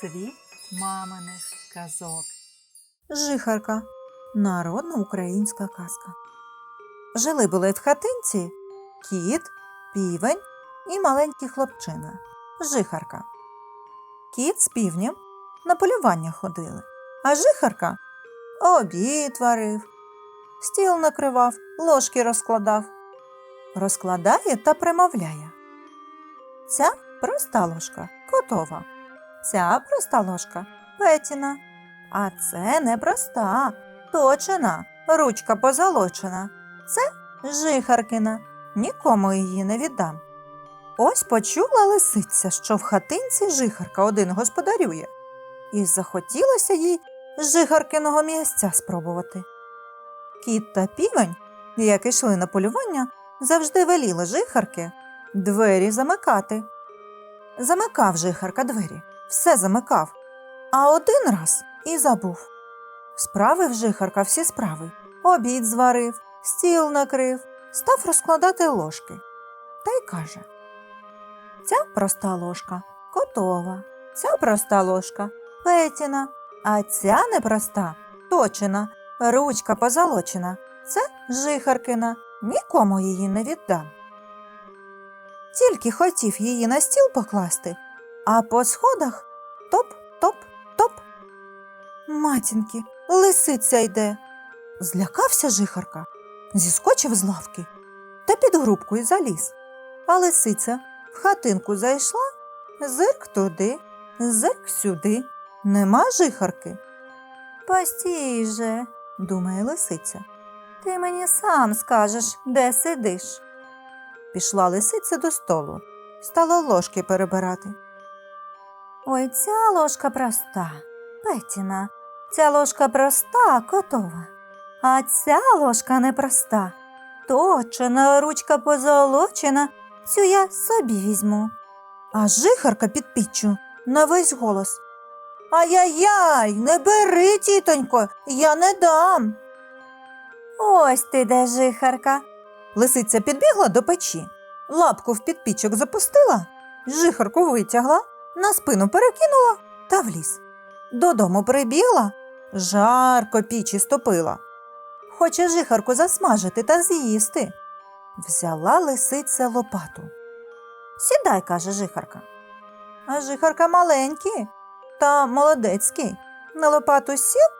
Світ маминих казок. Жихарка. Народна українська казка. Жили були в хатинці кіт, півень і маленький хлопчина. Жихарка. Кіт з півнем на полювання ходили, а жихарка обід варив, стіл накривав, ложки розкладав. Розкладає та примовляє. Ця проста ложка котова. Ця проста ложка Петіна. А це не проста, точена, ручка позолочена. Це жихаркина. Нікому її не віддам. Ось почула лисиця, що в хатинці жихарка один господарює, і захотілося їй жихаркиного м'ясця спробувати. Кіт та півень, як йшли на полювання, завжди веліли жихарки двері замикати. Замикав жихарка двері, все замикав. А один раз і забув. Справив жихарка всі справи. Обід зварив, стіл накрив, став розкладати ложки. Та й каже: Ця проста ложка котова, ця проста ложка петіна, а ця непроста точена, ручка позолочена. Це жихаркина, нікому її не віддам. Тільки хотів її на стіл покласти, а по сходах топ-топ-топ. Матінки, лисиця йде. Злякався жихарка, зіскочив з лавки та під грубкою заліз. А лисиця в хатинку зайшла, зирк туди, зирк сюди. Нема жихарки. Постій же, думає лисиця. Ти мені сам скажеш, де сидиш. Пішла лисиця до столу, стала ложки перебирати. Ой, ця ложка проста, Петіна, ця ложка проста, котова, а ця ложка непроста. Точена, ручка позолочена, цю я собі візьму. А жихарка під піччю на весь голос. Ай-яй-яй, не бери, тітонько, я не дам. Ось ти де жихарка. Лисиця підбігла до печі, лапку в підпічок запустила, жихарку витягла, на спину перекинула та вліз. Додому прибігла, жарко пічі стопила. Хоче жихарку засмажити та з'їсти. Взяла лисиця лопату. Сідай, каже жихарка. А жихарка маленький та молодецький. На лопату сів,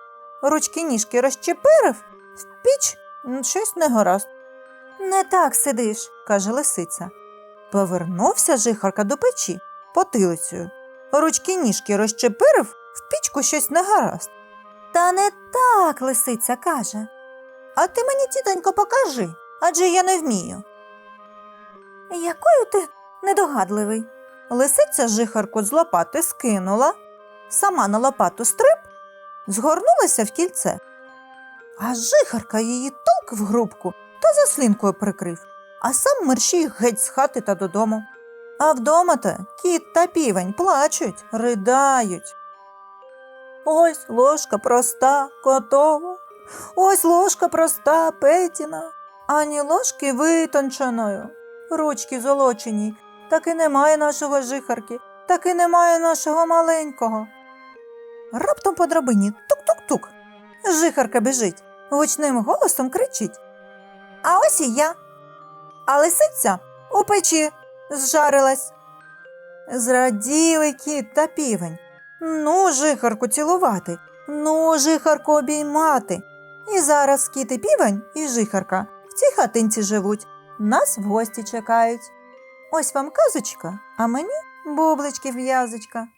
ручки ніжки розчепирив, в піч щось не гаразд. Не так сидиш, каже лисиця. Повернувся жихарка до печі потилицею. Ручки ніжки розчепирив, в пічку щось не гаразд. Та не так, лисиця каже. А ти мені, тітонько, покажи, адже я не вмію. Якою ти недогадливий? Лисиця жихарку з лопати скинула, сама на лопату стрип, згорнулася в кільце. А жихарка її толк в грубку та заслінкою прикрив, а сам мерщій геть з хати та додому. А вдома-то кіт та півень плачуть, riдають. Ось ложка проста, котова, ось ложка проста, петіна, ані ложки витонченою, ручки золочені, так і немає нашого жихарки, так і немає нашого маленького. Раптом по драбині тук-тук-тук. Жихарка біжить, гучним голосом кричить. А ось і я. А лисиця у печі зжарилась. Зраділи кіт та півень. Ну, жихарку цілувати, ну, жихарку обіймати. І зараз кіт і півень і жихарка в цій хатинці живуть, нас в гості чекають. Ось вам казочка, а мені бублички в'язочка.